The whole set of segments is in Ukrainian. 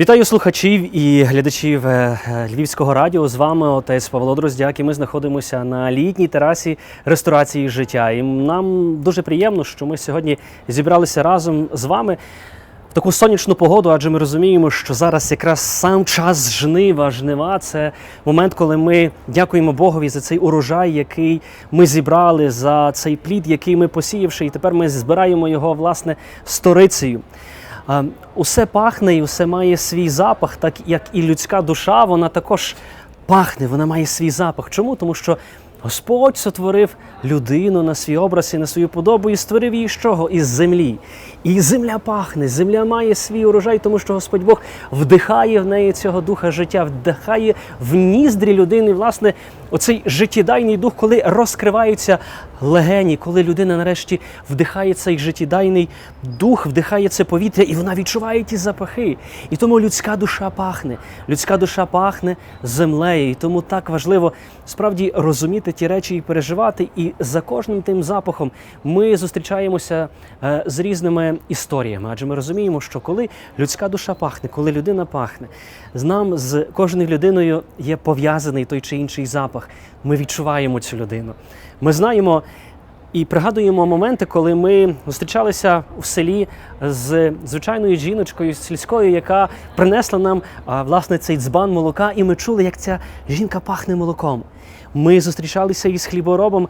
Вітаю слухачів і глядачів е, е, Львівського радіо. З вами отець Павло Дроздяк. І ми знаходимося на літній терасі ресторації життя. І нам дуже приємно, що ми сьогодні зібралися разом з вами в таку сонячну погоду, адже ми розуміємо, що зараз якраз сам час жнива. Жнива це момент, коли ми дякуємо Богові за цей урожай, який ми зібрали, за цей плід, який ми посіявши, і тепер ми збираємо його власне сторицею. Усе пахне і усе має свій запах, так як і людська душа, вона також пахне, вона має свій запах. Чому? Тому що Господь сотворив людину на свій образ і на свою подобу і створив її з чого? Із землі. І земля пахне, земля має свій урожай, тому що Господь Бог вдихає в неї цього духа життя, вдихає в ніздрі людини, власне, оцей життєдайний дух, коли розкриваються легені, коли людина нарешті вдихає цей життєдайний дух, вдихає це повітря, і вона відчуває ті запахи. І тому людська душа пахне. Людська душа пахне землею. І тому так важливо справді розуміти ті речі і переживати. І за кожним тим запахом ми зустрічаємося е, з різними історіями. Адже ми розуміємо, що коли людська душа пахне, коли людина пахне, з нам з кожною людиною є пов'язаний той чи інший запах. Ми відчуваємо цю людину. Ми знаємо і пригадуємо моменти, коли ми зустрічалися в селі з звичайною жіночкою сільською, яка принесла нам власне цей дзбан молока, і ми чули, як ця жінка пахне молоком. Ми зустрічалися із хліборобом,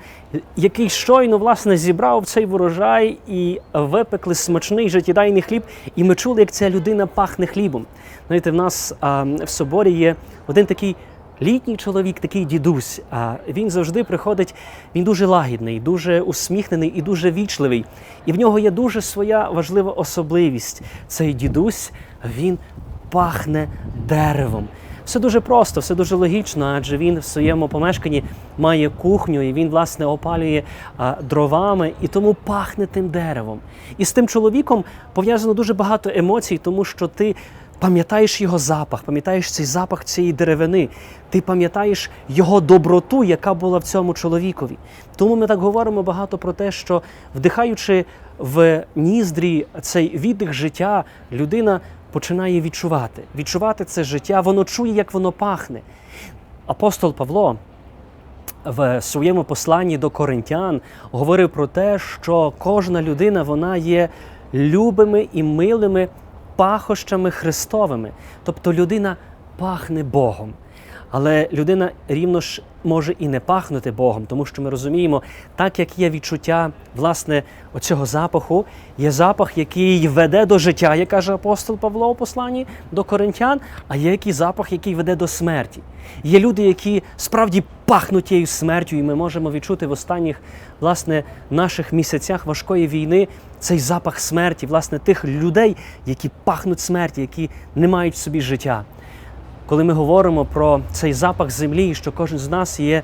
який щойно власне зібрав цей врожай і випекли смачний життєдайний хліб. І ми чули, як ця людина пахне хлібом. Знаєте, в нас в соборі є один такий літній чоловік, такий дідусь. А він завжди приходить. Він дуже лагідний, дуже усміхнений і дуже вічливий. І в нього є дуже своя важлива особливість. Цей дідусь він пахне деревом. Все дуже просто, все дуже логічно, адже він в своєму помешканні має кухню і він, власне, опалює а, дровами і тому пахне тим деревом. І з тим чоловіком пов'язано дуже багато емоцій, тому що ти пам'ятаєш його запах, пам'ятаєш цей запах цієї деревини, ти пам'ятаєш його доброту, яка була в цьому чоловікові. Тому ми так говоримо багато про те, що вдихаючи в ніздрі цей віддих життя, людина починає відчувати. Відчувати це життя, воно чує, як воно пахне. Апостол Павло в своєму посланні до коринтян говорив про те, що кожна людина вона є любими і милими пахощами Христовими. Тобто людина пахне Богом. Але людина рівно ж може і не пахнути Богом, тому що ми розуміємо, так як є відчуття власне оцього запаху, є запах, який веде до життя, як каже апостол Павло у посланні до коринтян, а є який запах, який веде до смерті. Є люди, які справді пахнуть тією смертю, і ми можемо відчути в останніх власне наших місяцях важкої війни цей запах смерті, власне, тих людей, які пахнуть смерті, які не мають в собі життя коли ми говоримо про цей запах землі, що кожен з нас є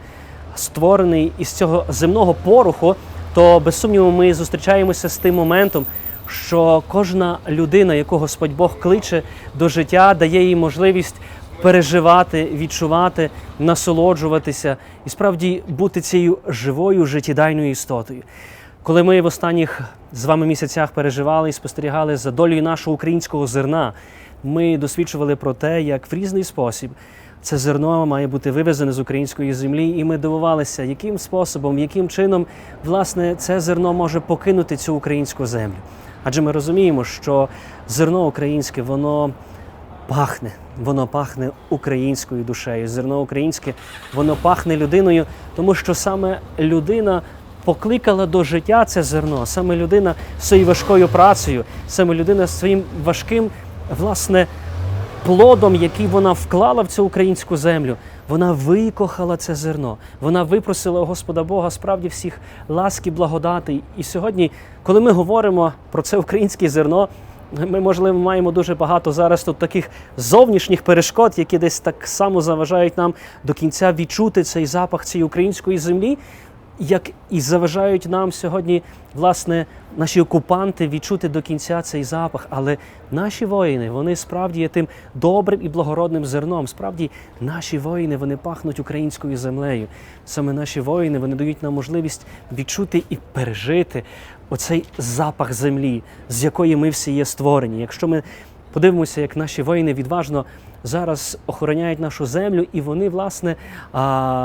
створений із цього земного пороху, то без сумніву ми зустрічаємося з тим моментом, що кожна людина, яку Господь Бог кличе до життя, дає їй можливість переживати, відчувати, насолоджуватися і справді бути цією живою життєдайною істотою. Коли ми в останніх з вами місяцях переживали і спостерігали за долею нашого українського зерна, ми досвідчували про те, як в різний спосіб це зерно має бути вивезене з української землі, і ми дивувалися, яким способом, яким чином власне це зерно може покинути цю українську землю. Адже ми розуміємо, що зерно українське, воно пахне, воно пахне українською душею. Зерно українське, воно пахне людиною, тому що саме людина. Покликала до життя це зерно, саме людина своєю важкою працею, саме людина своїм важким власне, плодом, який вона вклала в цю українську землю, вона викохала це зерно. Вона випросила у Господа Бога справді всіх ласки, благодати. І сьогодні, коли ми говоримо про це українське зерно, ми, можливо, маємо дуже багато зараз тут таких зовнішніх перешкод, які десь так само заважають нам до кінця відчути цей запах цієї української землі як і заважають нам сьогодні, власне, наші окупанти відчути до кінця цей запах. Але наші воїни, вони справді є тим добрим і благородним зерном. Справді, наші воїни вони пахнуть українською землею. Саме наші воїни вони дають нам можливість відчути і пережити оцей запах землі, з якої ми всі є створені. Якщо ми Подивимося, як наші воїни відважно зараз охороняють нашу землю, і вони, власне,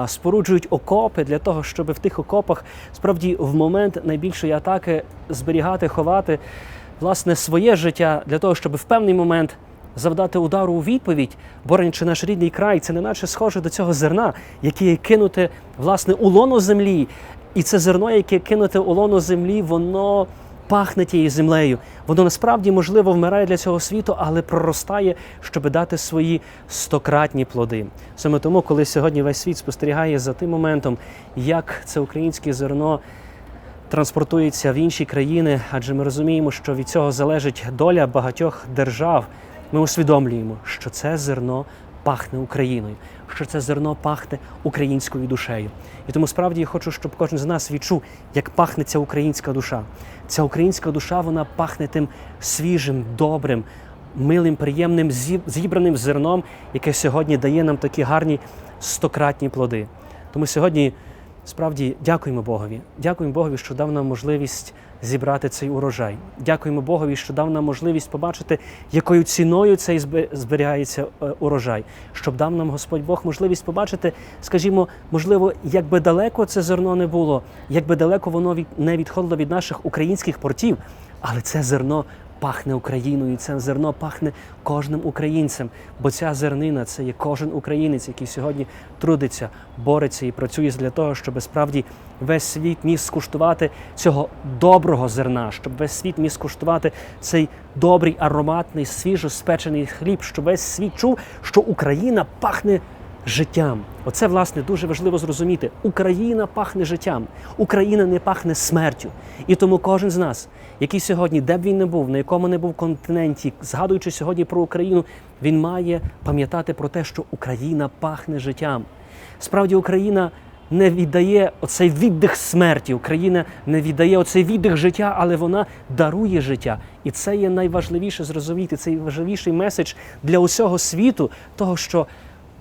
споруджують окопи для того, щоб в тих окопах справді в момент найбільшої атаки зберігати, ховати власне своє життя для того, щоб в певний момент завдати удару у відповідь, боронячи наш рідний край, це не наче схоже до цього зерна, яке кинуте власне у лоно землі. І це зерно, яке кинуте у лоно землі, воно пахне тією землею. Воно насправді можливо вмирає для цього світу, але проростає, щоб дати свої стократні плоди. Саме тому, коли сьогодні весь світ спостерігає за тим моментом, як це українське зерно транспортується в інші країни, адже ми розуміємо, що від цього залежить доля багатьох держав. Ми усвідомлюємо, що це зерно пахне Україною, що це зерно пахне українською душею. І тому справді я хочу, щоб кожен з нас відчув, як пахне ця українська душа. Ця українська душа вона пахне тим свіжим, добрим, милим, приємним, зі- зібраним зерном, яке сьогодні дає нам такі гарні стократні плоди. Тому сьогодні справді дякуємо Богові. Дякуємо Богові, що дав нам можливість зібрати цей урожай. Дякуємо Богові, що дав нам можливість побачити, якою ціною цей зберігається е, урожай, щоб дав нам Господь Бог можливість побачити, скажімо, можливо, як би далеко це зерно не було, як би далеко воно не відходило від наших українських портів, але це зерно пахне Україною, і це зерно пахне кожним українцем. Бо ця зернина це є кожен українець, який сьогодні трудиться, бореться і працює для того, щоб справді весь світ міг скуштувати цього доброго зерна, щоб весь світ міг скуштувати цей добрий, ароматний, свіжо спечений хліб, щоб весь світ чув, що Україна пахне життям. Оце власне дуже важливо зрозуміти. Україна пахне життям, Україна не пахне смертю. І тому кожен з нас, який сьогодні, де б він не був, на якому не був континенті, згадуючи сьогодні про Україну, він має пам'ятати про те, що Україна пахне життям. Справді, Україна не віддає оцей віддих смерті. Україна не віддає оцей віддих життя, але вона дарує життя. І це є найважливіше зрозуміти. Це найважливіший меседж для усього світу, того, що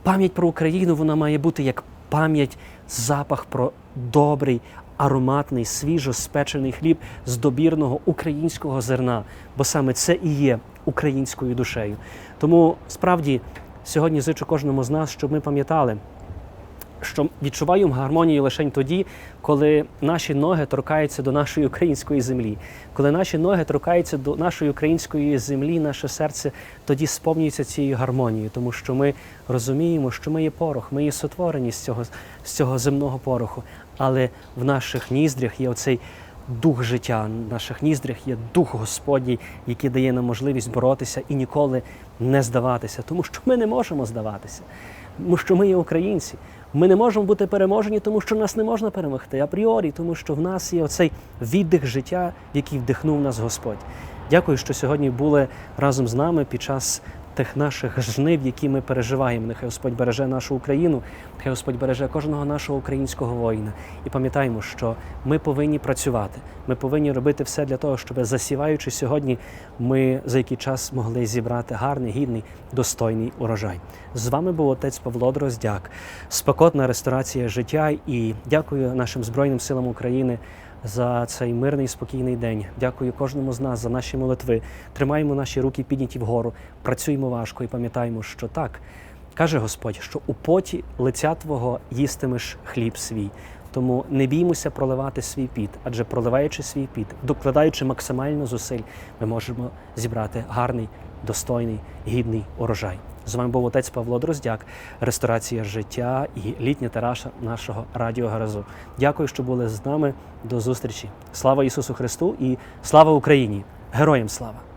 пам'ять про Україну вона має бути як пам'ять, запах про добрий, ароматний, свіжо спечений хліб з добірного українського зерна, бо саме це і є українською душею. Тому справді сьогодні зичу кожному з нас, щоб ми пам'ятали що відчуваємо гармонію лише тоді, коли наші ноги торкаються до нашої української землі. Коли наші ноги торкаються до нашої української землі, наше серце тоді сповнюється цією гармонією, тому що ми розуміємо, що ми є порох, ми є сотворені з цього, з цього земного пороху, але в наших ніздрях є оцей. Дух життя в наших ніздрях є дух Господній, який дає нам можливість боротися і ніколи не здаватися, тому що ми не можемо здаватися, тому що ми є українці. Ми не можемо бути переможені, тому що нас не можна перемогти апріорі, тому що в нас є оцей віддих життя, який вдихнув нас Господь. Дякую, що сьогодні були разом з нами під час тих наших жнив, які ми переживаємо. Нехай Господь береже нашу Україну, нехай Господь береже кожного нашого українського воїна. І пам'ятаємо, що ми повинні працювати. Ми повинні робити все для того, щоб засіваючи сьогодні, ми за який час могли зібрати гарний, гідний, достойний урожай. З вами був отець Павло Дроздяк, спекотна ресторація життя. І дякую нашим Збройним силам України за цей мирний спокійний день. Дякую кожному з нас за наші молитви. Тримаємо наші руки підняті вгору, працюємо важко і пам'ятаємо, що так каже Господь, що у поті лиця Твого їстимеш хліб свій. Тому не біймося проливати свій піт, адже проливаючи свій піт, докладаючи максимально зусиль, ми можемо зібрати гарний, достойний, гідний урожай. З вами був отець Павло Дроздяк, ресторація життя і літня тераша нашого радіо Гаразу. Дякую, що були з нами. До зустрічі. Слава Ісусу Христу і слава Україні! Героям слава!